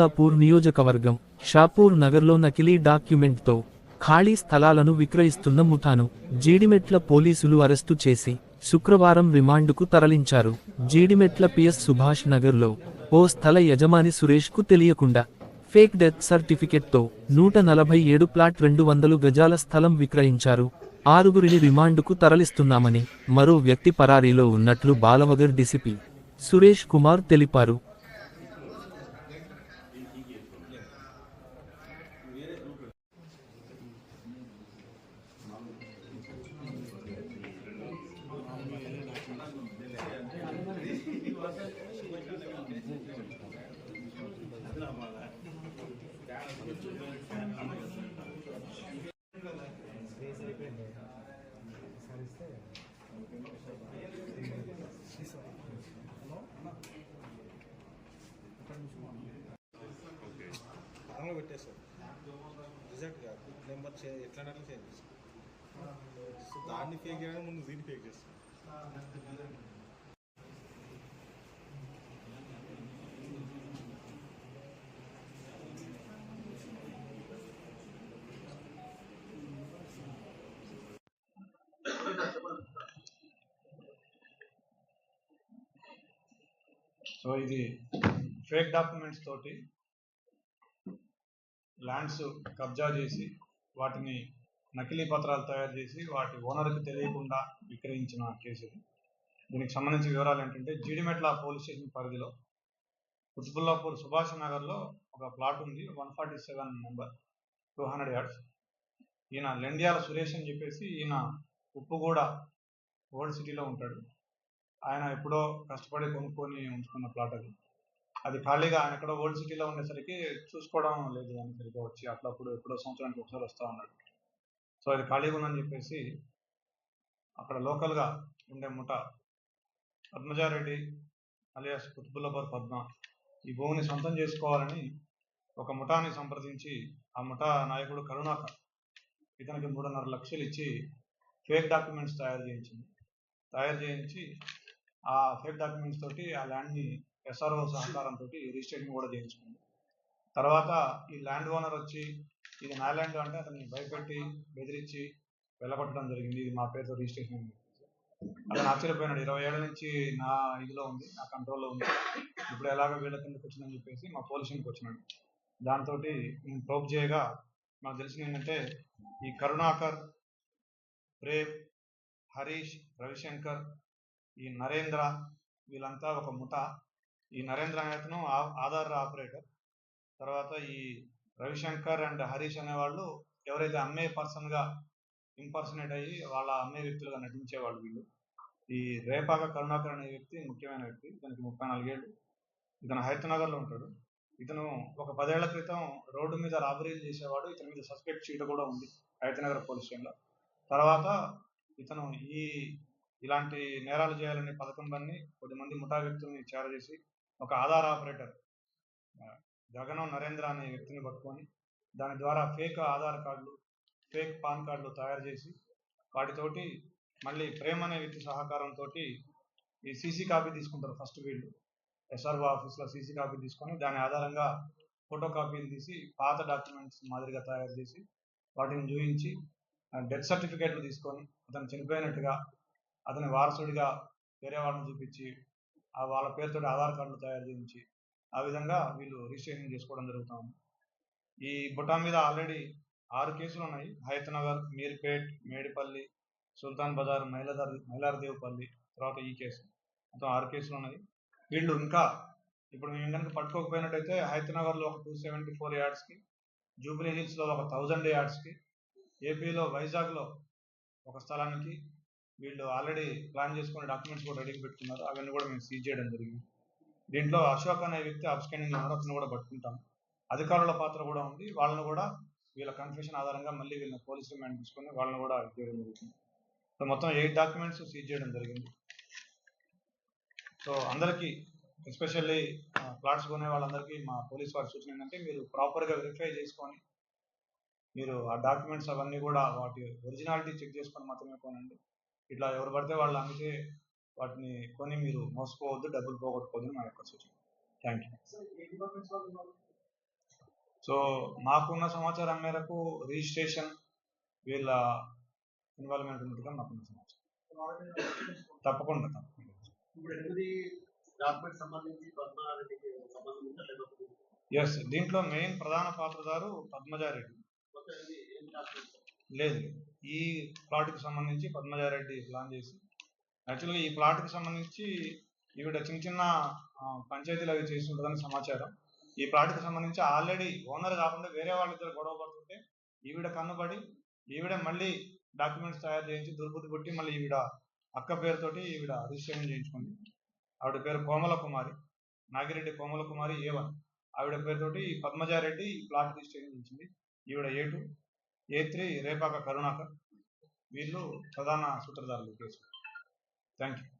షాపూర్ నియోజకవర్గం. షాపూర్ నగర్లో నకిలీ డాక్యుమెంట్తో ఖాళీ స్థలాలను విక్రయిస్తున్న ముఠాను జీడిమెట్ల పోలీసులు అరెస్టు చేసి శుక్రవారం రిమాండ్కు తరలించారు. జీడిమెట్ల పిఎస్ సుభాష్ నగర్లో ఓ స్థల యజమాని సురేష్కు తెలియకుండా ఫేక్ డెత్ సర్టిఫికెట్తో నూట నలభై ఏడు ప్లాట్ రెండు వందలు గజాల స్థలం విక్రయించారు. ఆరుగురిని రిమాండుకు తరలిస్తున్నామని మరో వ్యక్తి పరారీలో ఉన్నట్లు బాలవగర్ డిసిపి సురేష్ కుమార్ తెలిపారు. సరిస్తే ఎగ్జాక్ట్గా కాదు నెంబర్ చే ఎట్లా అట్లా చేంజ్ చేస్తాం. సో దాన్ని ఫేక్ చేయడానికి ముందు దీన్ని ఫేక్ చేస్తాం. సో ఇది ఫేక్ డాక్యుమెంట్స్ తోటి ల్యాండ్స్ కబ్జా చేసి వాటిని నకిలీ పత్రాలు తయారు చేసి వాటి ఓనర్కి తెలియకుండా విక్రయించిన కేసు ఇది. దీనికి సంబంధించిన వివరాలు ఏంటంటే జీడిమెట్ల పోలీస్ స్టేషన్ పరిధిలో కుతుబుల్లాపూర్ సుభాష్ నగర్లో ఒక ప్లాట్ ఉంది one forty seven number two hundred yards. ఈయన లెండియాల సురేష్ అని చెప్పేసి ఈయన ఉప్పుగూడ ఓల్డ్ సిటీలో ఉంటాడు. ఆయన ఎప్పుడో కష్టపడి కొనుక్కొని ఉంచుకున్న ప్లాట్ అది. అది ఖాళీగా ఆయన ఎక్కడో ఓల్డ్ సిటీలో ఉండేసరికి చూసుకోవడం లేదు అని సరిగ్గా వచ్చి అట్లప్పుడు ఎప్పుడో సంవత్సరానికి ఒకసారి వస్తూ ఉన్నాడు. సో అది ఖాళీగా ఉందని చెప్పేసి అక్కడ లోకల్గా ఉండే ముఠ పద్మజారెడ్డి అలియాస్ కుతుబుల్లబర్ పద్మ ఈ భూమిని సొంతం చేసుకోవాలని ఒక ముఠాని సంప్రదించి ఆ ముఠా నాయకుడు కరుణాకర్ ఇతనికి మూడున్నర లక్షలు ఇచ్చి ఫేక్ డాక్యుమెంట్స్ తయారు చేయించింది. తయారు చేయించి ఆ ఫేక్ డాక్యుమెంట్స్ తోటి ఆ ల్యాండ్ని ఎస్ఆర్ఓ సహకారంతో రిజిస్ట్రేషన్ కూడా చేయించుకుంది తర్వాత ఈ ల్యాండ్ ఓనర్ వచ్చి ఇది నా ల్యాండ్ అంటే అతన్ని భయపెట్టి బెదిరించి వెళ్ళగొట్టడం జరిగింది. ఇది మా పేరుతో రిజిస్ట్రేషన్ అతను ఆశ్చర్యపోయినాడు. ఇరవై ఏళ్ళ నుంచి నా ఇదిలో ఉంది నా కంట్రోల్లో ఉంది. ఇప్పుడు ఎలాగ వీళ్ళ కిందకి వచ్చిందని చెప్పేసి మా పోలీసులకు వచ్చినాడు. దాంతో మేము ప్రోబ్ చేయగా నాకు తెలిసింది ఏంటంటే ఈ కరుణాకర్ ప్రేమ్ హరీష్ రవిశంకర్ ఈ నరేంద్ర వీళ్ళంతా ఒక ముఠ. ఈ నరేంద్ర అనే అతను ఆ- ఆధార్ ఆపరేటర్. తర్వాత ఈ రవిశంకర్ అండ్ హరీష్ అనేవాళ్ళు ఎవరైతే అమ్మే పర్సన్గా ఇంపర్సనేట్ అయ్యి వాళ్ళ అమ్మే వ్యక్తులుగా నటించేవాళ్ళు వీళ్ళు. ఈ రేపాక కరుణాకర్ అనే వ్యక్తి ముఖ్యమైన వ్యక్తి. ఇతనికి ముప్పై నాలుగేళ్ళు. ఇతను హైతనగర్లో ఉంటాడు. ఇతను ఒక పదేళ్ళ క్రితం రోడ్డు మీద రాబరీలు చేసేవాడు. ఇతని మీద సస్పెక్ట్ చీట కూడా ఉంది హైతనగర్ పోలీస్ స్టేషన్లో. తర్వాత ఇతను ఈ ఇలాంటి నేరాలు చేయాలనే పథకం పన్ని కొద్దిమంది ముఠా వ్యక్తుల్ని చేరజేసి ఒక ఆధార్ ఆపరేటర్. జగనం నరేంద్ర అనే వ్యక్తిని పట్టుకొని దాని ద్వారా ఫేక్ ఆధార్ కార్డులు ఫేక్ పాన్ కార్డులు తయారు చేసి వాటితోటి మళ్ళీ ప్రేమ అనే వ్యక్తి సహకారంతో ఈ సీసీ కాపీ తీసుకుంటారు ఫస్ట్ వీళ్ళు. ఎస్ఆర్ఓ ఆఫీస్లో సీసీ కాపీ తీసుకొని దాని ఆధారంగా ఫోటో కాపీలు తీసి పాత డాక్యుమెంట్స్ మాదిరిగా తయారు చేసి వాటిని చూపించి డెత్ సర్టిఫికేట్లు తీసుకొని అతను చనిపోయినట్టుగా అతని వారసుడిగా వేరే వాళ్ళని చూపించి వాళ్ళ పేరుతో ఆధార్ కార్డులు తయారు చేయించి ఆ విధంగా వీళ్ళు రిజిస్ట్రేషన్ చేసుకోవడం జరుగుతూ ఈ బుటా మీద ఆల్రెడీ ఆరు కేసులు ఉన్నాయి. హైతనగర్ మీర్పేట్ మేడిపల్లి సుల్తాన్ బజార్ మైలదార్ మైలార్దేవ్పల్లి తర్వాత ఈ కేసు. మొత్తం ఆరు కేసులు ఉన్నాయి. వీళ్ళు ఇంకా ఇప్పుడు మేము కనుక పట్టుకోకపోయినట్టయితే హైతనగర్లో ఒక టూ సెవెంటీ ఫోర్ యార్డ్స్కి జూబ్లీ హిల్స్లో ఒక థౌజండ్ యార్డ్స్కి ఏపీలో వైజాగ్లో ఒక స్థలానికి వీళ్ళు ఆల్రెడీ ప్లాన్ చేసుకుని డాక్యుమెంట్స్ కూడా రెడీగా పెట్టుకున్నారు. అవన్నీ కూడా మేము సీజ్ చేయడం జరిగింది. దీంట్లో అశోక్ అనే వ్యక్తి అబ్స్కెండింగ్ ఉన్నారు అతను కూడా పట్టుకుంటాం. అధికారుల పాత్ర కూడా ఉంది. వాళ్ళని కూడా వీళ్ళ కన్ఫ్యూషన్ ఆధారంగా మళ్ళీ వీళ్ళని పోలీస్ రిమాండ్ తీసుకుని వాళ్ళని కూడా చేయడం జరుగుతుంది సో మొత్తం ఎయిట్ డాక్యుమెంట్స్ సీజ్ చేయడం జరిగింది. సో అందరికీ ఎస్పెషల్లీ ప్లాట్స్ కొనే వాళ్ళందరికీ మా పోలీస్ వారి సూచన ఏంటంటే మీరు ప్రాపర్గా వెరిఫై చేసుకొని మీరు ఆ డాక్యుమెంట్స్ అవన్నీ కూడా వాటి ఒరిజినాలిటీ చెక్ చేసుకొని మాత్రమే కొనండి. ఇట్లా ఎవరు పడితే వాళ్ళు అమ్మితే వాటిని కొని మీరు మోసపోవద్దు డబ్బులు పోగొట్టుకోవద్దు నా యొక్క సూచన. థ్యాంక్ యూ సో మాకున్న సమాచారం మేరకు రిజిస్ట్రేషన్ వీళ్ళ ఇన్వాల్వ్మెంట్ ఉన్నట్టుగా మాకున్న సమాచారం. తప్పకుండా తప్పకుండా. ఎస్ దీంట్లో మెయిన్ ప్రధాన పాత్రధారు పద్మజారెడ్డి. లేదు. ఈ ప్లాట్కి సంబంధించి పద్మజారెడ్డి ప్లాన్ చేసి యాక్చువల్గా ఈ ప్లాట్కి సంబంధించి ఈవిడ చిన్న చిన్న పంచాయతీలు అవి చేసి ఉంటుందని సమాచారం. ఈ ప్లాట్కి సంబంధించి ఆల్రెడీ ఓనర్ కాకుండా వేరే వాళ్ళిద్దరు గొడవ పడుతుంటే ఈవిడ కన్నుబడి ఈవిడ మళ్ళీ డాక్యుమెంట్స్ తయారు చేయించి దుర్బుద్ధి పుట్టి మళ్ళీ ఈవిడ అక్క పేరుతోటి ఈవిడ రిజిస్ట్రేషన్ చేయించుకుంది. ఆవిడ పేరు కోమల కుమారి నాగిరెడ్డి కోమల కుమారి ఏ వన్ ఆవిడ పేరుతోటి పద్మజారెడ్డి ఈ ప్లాట్ రిజిస్ట్రేషన్ చేయించింది. ఈవిడ A two A three Repaka Karunakar. వీళ్ళు ప్రధాన సూత్రధారులు కేసు. Thank you